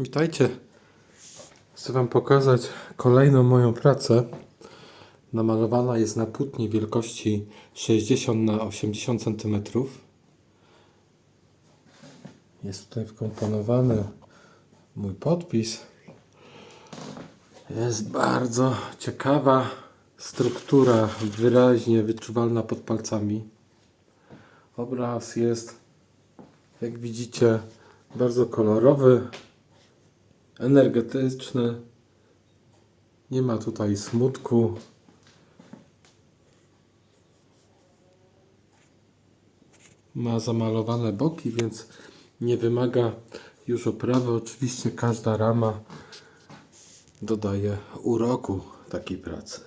Witajcie. Chcę Wam pokazać kolejną moją pracę. Namalowana jest na płótnie wielkości 60 na 80 cm. Jest tutaj wkomponowany mój podpis. Jest bardzo ciekawa struktura, wyraźnie wyczuwalna pod palcami. Obraz jest, jak widzicie, bardzo kolorowy, energetyczny. Nie ma tutaj smutku. Ma zamalowane boki, więc nie wymaga już oprawy. Oczywiście każda rama dodaje uroku takiej pracy.